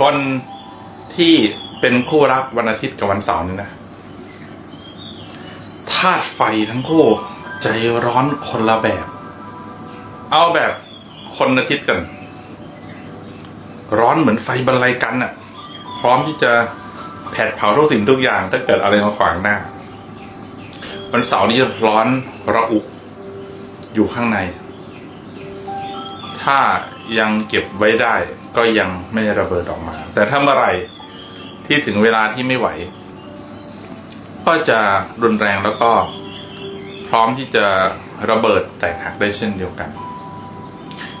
คนที่เป็นคู่รักวันอาทิตย์กับวันเสาร์นี่นะธาตุไฟทั้งคู่ ใจร้อนคนละแบบ เอาแบบคนอาทิตย์กัน ร้อนเหมือนไฟบรรลัยกันน่ะ พร้อมที่จะแผดเผาทุกสิ่งทุกอย่างถ้าเกิดอะไรมาขวางหน้า วันเสาร์นี้ร้อนระอุอยู่ข้างใน ถ้า ยังเก็บไว้ได้ ก็ยังไม่ระเบิดออกมา แต่ถ้าเมื่อไหร่ที่ถึงเวลาที่ไม่ไหว ก็จะรุนแรงแล้วก็พร้อมที่จะระเบิดแตกหักได้เช่นเดียวกัน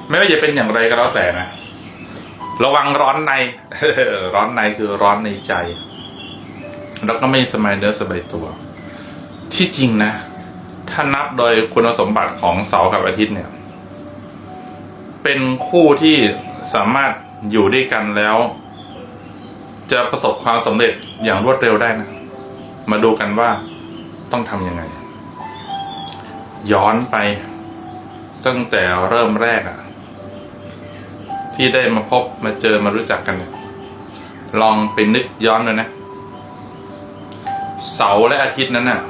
ไม่ว่าจะเป็นอย่างไรก็แล้วแต่นะ ระวังร้อนใน ร้อนในคือร้อนในใจ แล้วก็ไม่สบายเนื้อสบายตัว ที่จริงนะ ถ้านับโดยคุณสมบัติของเสาร์กับอาทิตย์เนี่ย เป็นคู่ที่สามารถอยู่ด้วยกันแล้ว จะประสบความสำเร็จอย่างรวดเร็วได้นะ มาดูกันว่าต้องทำยังไง ย้อนไป ตั้งแต่เริ่มแรกอะที่ได้มาพบมาเจอมารู้จักกันเนี่ยลองไปนึกย้อนเลยนะ เสาร์และอาทิตย์นั้นน่ะ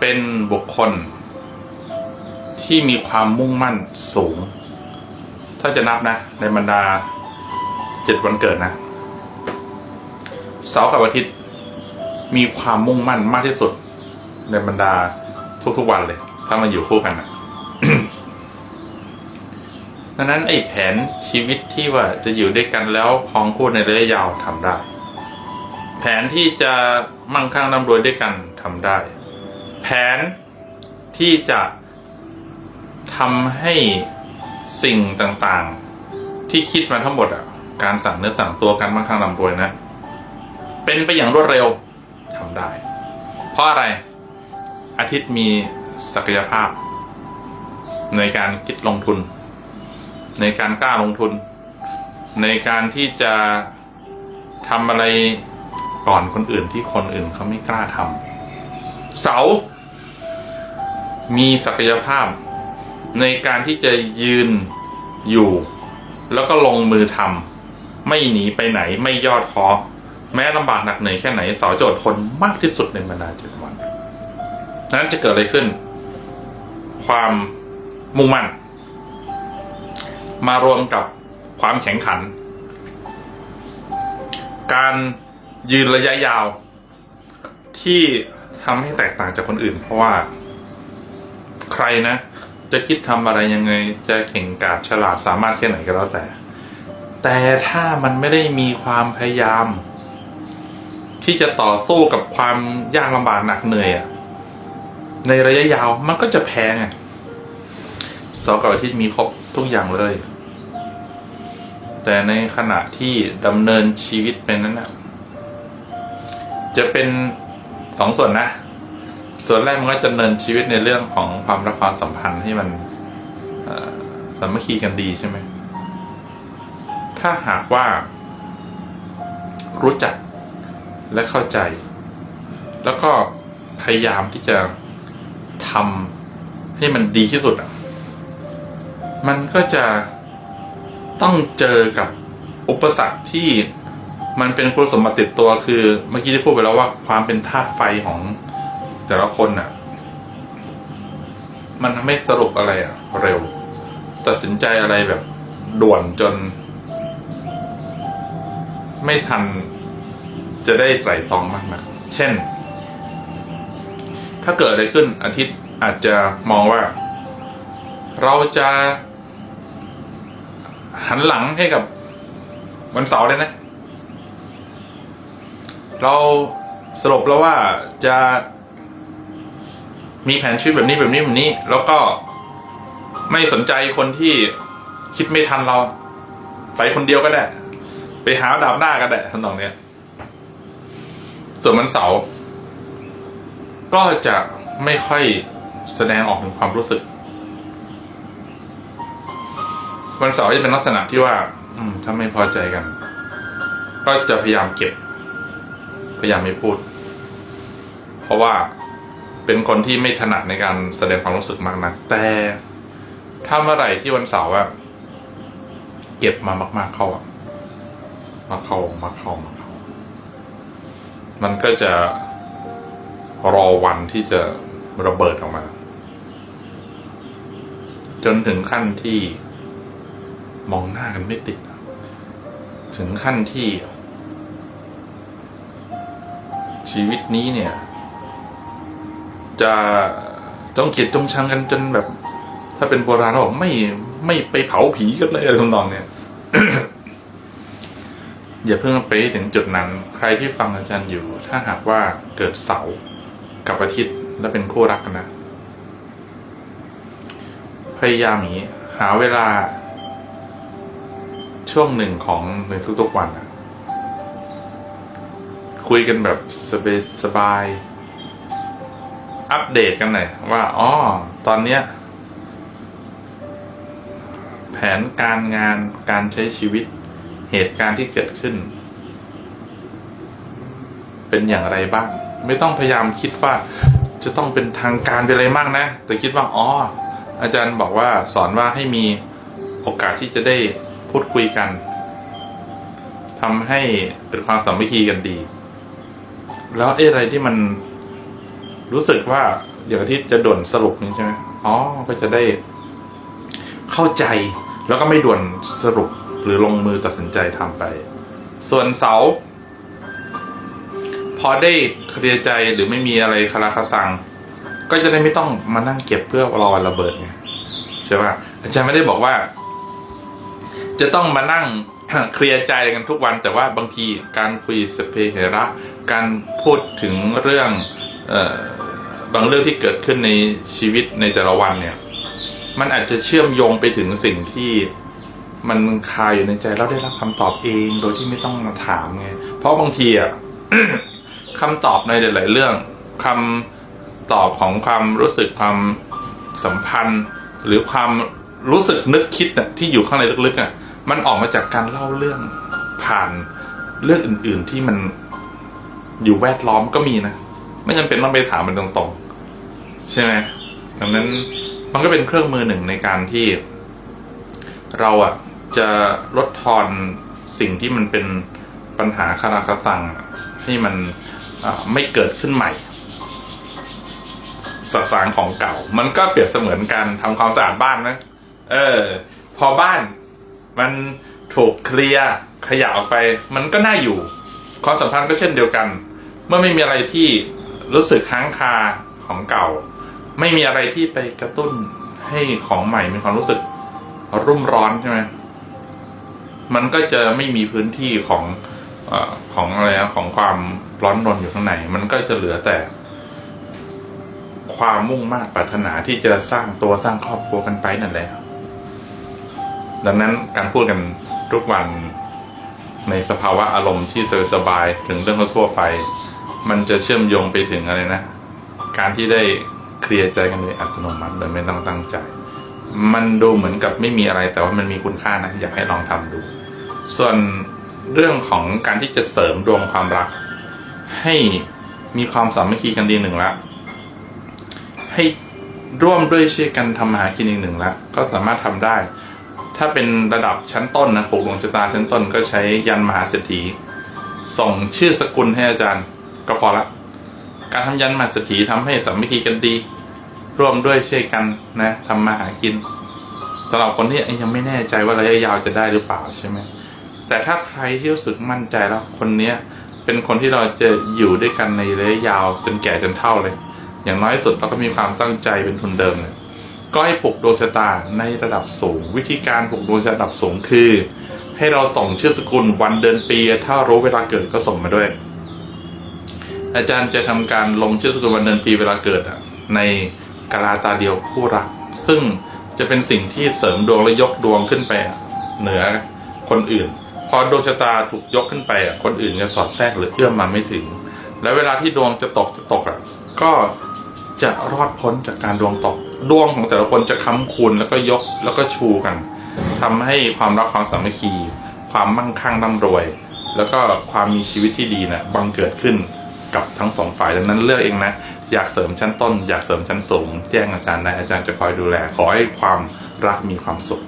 เป็นบุคคลที่มีความมุ่งมั่นสูง ถ้าจะนับนะ ในบรรดาเจ็ดวันเกิดนะเสาร์กับอาทิตย์ มีความมุ่งมั่นมากที่สุด ในบรรดาทุกๆวันเลย ถ้ามาอยู่คู่กันนะดังนั้นไอ้แผนชีวิตที่ว่าจะอยู่ด้วยกันแล้วครองคู่ในระยะยาวทำได้ แผนที่จะมั่งคั่งร่ำรวยด้วยกันทำได้ แผนที่จะทำให้ สิ่งต่างๆ ที่คิดมาทั้งหมดอะ การสั่งเนื้อสั่งตัวกันมั่งคั่งร่ำรวยนะ เป็นไปอย่างรวดเร็วทำได้ เพราะอะไร อาทิตย์มีศักยภาพ ในการคิดลงทุน ในการกล้าลงทุน ในการที่จะทำอะไรก่อนคนอื่นที่คนอื่นเขาไม่กล้าทำเสา มีศักยภาพ ในการที่จะยืนอยู่ แล้วก็ลงมือทำไม่หนีไปไหนไม่ย่อท้อแม้ลำบากหนักเหนื่อยแค่ไหนเสาจะอดทนมากที่สุดในบรรดาเจ็ดวันนั้นจะเกิดอะไรขึ้น ความมุ่งมั่น มารวมกับความแข็งขัน การยืนระยะยาว ที่ทำให้แตกต่างจากคนอื่น เพราะว่า ใครนะ จะคิดทำอะไรยังไง จะเก่งกาจฉลาดสามารถแค่ไหนก็แล้วแต่ แต่ถ้ามันไม่ได้มีความพยายาม ที่จะต่อสู้กับความยากลำบากหนักเหนื่อยอะในระยะยาวมันก็จะแพ้ไงเสาร์กับอาทิตย์มีครบทุกอย่างเลย แต่ในขณะที่ดำเนินชีวิตเป็นนั้นนะจะเป็นสองส่วนนะ ส่วนแรกมันก็จะเนินชีวิตในเรื่องของความรักความสัมพันธ์ที่มันสามัคคีกันดีใช่ไหม ถ้าหากว่า รู้จักและเข้าใจ แล้วก็พยายามที่จะทำให้มันดีที่สุดอะ มันก็จะต้องเจอกับอุปสรรคที่มันเป็นคุณสมบัติติดตัวคือ เมื่อกี้ที่พูดไปแล้วว่าความเป็นธาตุไฟของ แต่ละคนน่ะ มันทำให้สรุปอะไรอะ เร็ว ตัดสินใจอะไรแบบ ด่วนจน ไม่ทันจะได้ไตร่ตรองมากนะเช่น ถ้าเกิดอะไรขึ้นอาทิตย์อาจจะมองว่า เราจะหันหลังให้กับวันเสาร์เลยนะ เราสรุปแล้วว่าจะ มีแผนชีวิตแบบนี้แบบนี้แบบนี้ แล้วก็ไม่สนใจคนที่คิดไม่ทันเรา ไปคนเดียวก็ได้ ไปหาดาบหน้าก็ได้ทำนองเนี้ย ส่วนวันเสาร์ก็จะไม่ค่อยแสดงออกถึงความรู้สึก วันเสาร์จะเป็นลักษณะที่ว่า อืม ถ้าไม่พอใจกัน ก็จะพยายามเก็บ พยายามไม่พูด เพราะว่า เป็นคนที่ไม่ถนัดในการแสดงความรู้สึกมากนัก แต่ถ้าเมื่อไหร่ที่วันเสาร์อะเก็บมามาก ๆเข้าอะมาเข้ามาเข้ามาเข้า มันก็จะรอวันที่จะระเบิดออกมา จนถึงขั้นที่มองหน้ากันไม่ติด ถึงขั้นที่ชีวิตนี้เนี่ย จะต้องเกลียดจงชังกันจนแบบ ถ้าเป็นโบราณเขาบอกไม่ไม่ไปเผาผีกันเลยอะไรทำนองเนี่ยอย่าเพิ่งไปถึงจุดนั้น ใครที่ฟังอาจารย์อยู่ ถ้าหากว่าเกิดเสากับอาทิตย์และเป็นคู่รักกันนะ พยายามนี้หาเวลา ช่วงหนึ่งของในทุกๆวันนะคุยกันแบบสบายบาย อัปเดตกันหน่อยว่าอ๋อตอนเนี้ย แผนการงานการใช้ชีวิตเหตุการณ์ที่เกิดขึ้น เป็นอย่างไรบ้าง ไม่ต้องพยายามคิดว่าจะต้องเป็นทางการเป็นอะไรมากนะ แต่คิดว่าอ๋ออาจารย์บอกว่าสอนว่าให้มีโอกาสที่จะได้พูดคุยกันทำให้เกิดความสามัคคีกันดี แล้วเอ๊ะอะไรที่มัน รู้สึกว่าอย่างที่จะด่วนสรุปนี้ใช่ไหมอ๋อ ก็จะได้เข้าใจแล้วก็ไม่ด่วนสรุปหรือลงมือตัดสินใจทำไป ส่วนเสา พอได้เคลียร์ใจหรือไม่มีอะไรคาราคาซัง ก็จะได้ไม่ต้องมานั่งเก็บเพื่อรอวันระเบิดไงใช่ป่ะอาจารย์ไม่ได้บอกว่า จะต้องมานั่งเคลียร์ใจกันทุกวัน แต่ว่าบางทีการคุยสเพเหระ การพูดถึงเรื่อง บางเรื่องที่เกิดขึ้นในชีวิตในแต่ละวันเนี่ย มันอาจจะเชื่อมโยงไปถึงสิ่งที่มันคาอยู่ในใจเราได้รับคำตอบเองโดยที่ไม่ต้องมาถามไง เพราะบางทีอะคำตอบในหลาย ๆ เรื่องคำตอบของความรู้สึกความสัมพันธ์ หรือความรู้สึกนึกคิดน่ะที่อยู่ข้างในลึกๆอะมันออกมาจากการเล่าเรื่องผ่านเรื่องอื่น ๆ ที่มันอยู่แวดล้อมก็มีนะ ไม่จำเป็นต้องไปถามมันตรงๆ ใช่ไหมดังนั้นมันก็เป็นเครื่องมือหนึ่งในการที่ เราอะจะลดทอนสิ่งที่มันเป็นปัญหาคาราคาซังให้มันไม่เกิดขึ้นใหม่สสารของเก่า มันก็เปรียบเสมือนการทำความสะอาดบ้านนะเออ พอบ้านมันถูกเคลียร์ขยะออกไป มันก็น่าอยู่ ความสัมพันธ์ก็เช่นเดียวกัน เมื่อไม่มีอะไรที่ รู้สึกค้างคาของเก่า ไม่มีอะไรที่ไปกระตุ้นให้ของใหม่มีความรู้สึกรุ่มร้อนใช่ไหมมันก็จะไม่มีพื้นที่ของอของอะไรของความร้อนรนอยู่ข้างใน มันก็จะเหลือแต่ ความมุ่งมากปรารถนาที่จะสร้างตัวสร้างครอบครัวกันไปนั่นแหละดังนั้นการพูดกันทุกวันในสภาวะอารมณ์ที่สบายถึงเรื่องทั่วไป มันจะเชื่อมโยงไปถึงอะไรนะ การที่ได้เคลียร์ใจกันโดยอัตโนมัติโดยไม่ต้องตั้งใจ มันดูเหมือนกับไม่มีอะไรแต่ว่ามันมีคุณค่านะ อยากให้ลองทำดู ส่วนเรื่องของการที่จะเสริมดวงความรัก ให้มีความสามัคคีกันดีหนึ่งละให้ร่วมด้วยช่วยกันทำมาหากินอีกหนึ่งละก็สามารถทำได้ ถ้าเป็นระดับชั้นต้นนะปลูกดวงชะตาชั้นต้นก็ใช้ยันมหาเศรษฐีส่งชื่อสกุลให้อาจารย์ ก็พอละ การทำยันมาเศรษฐีทำให้สามัคคีกันดี ร่วมด้วยช่วยกันนะทำมาหากินสำหรับคนที่ยังไม่แน่ใจว่าระยะยาวจะได้หรือเปล่าใช่ไหมแต่ถ้าใครที่รู้สึกมั่นใจแล้วคนเนี้ยเป็นคนที่เราจะอยู่ด้วยกันในระยะยาวจนแก่จนเฒ่าเลย อย่างน้อยสุดเราก็มีความตั้งใจเป็นทุนเดิมเลยก็ให้ปลุกดวงชะตาในระดับสูง วิธีการปลุกดวงชะตาระดับสูงคือ ให้เราส่งชื่อสกุลวันเดือนปี ถ้ารู้เวลาเกิดก็ส่งมาด้วย อาจารย์จะทำการลงชื่อสกุลวันเดือนปีเวลาเกิดอะในกาลาตาเดียวคู่รัก ซึ่งจะเป็นสิ่งที่เสริมดวงและยกดวงขึ้นไปเหนือคนอื่น พอดวงชะตาถูกยกขึ้นไปอะคนอื่นจะสอดแทรกหรือเอื้อมมาไม่ถึง และเวลาที่ดวงจะตกจะตกอะก็จะรอดพ้นจากการดวงตก ดวงของแต่ละคนจะค้ำคูณแล้วก็ยกแล้วก็ชูกันทำให้ความรักความสามัคคี ความมั่งคั่งร่ำรวย แล้วก็ความมีชีวิตที่ดีน่ะบังเกิดขึ้น กับทั้งสองฝ่ายดังนั้นเลือกเองนะ อยากเสริมชั้นต้น อยากเสริมชั้นสูง แจ้งอาจารย์ได้อาจารย์จะคอยดูแล ขอให้ความรักมีความสุข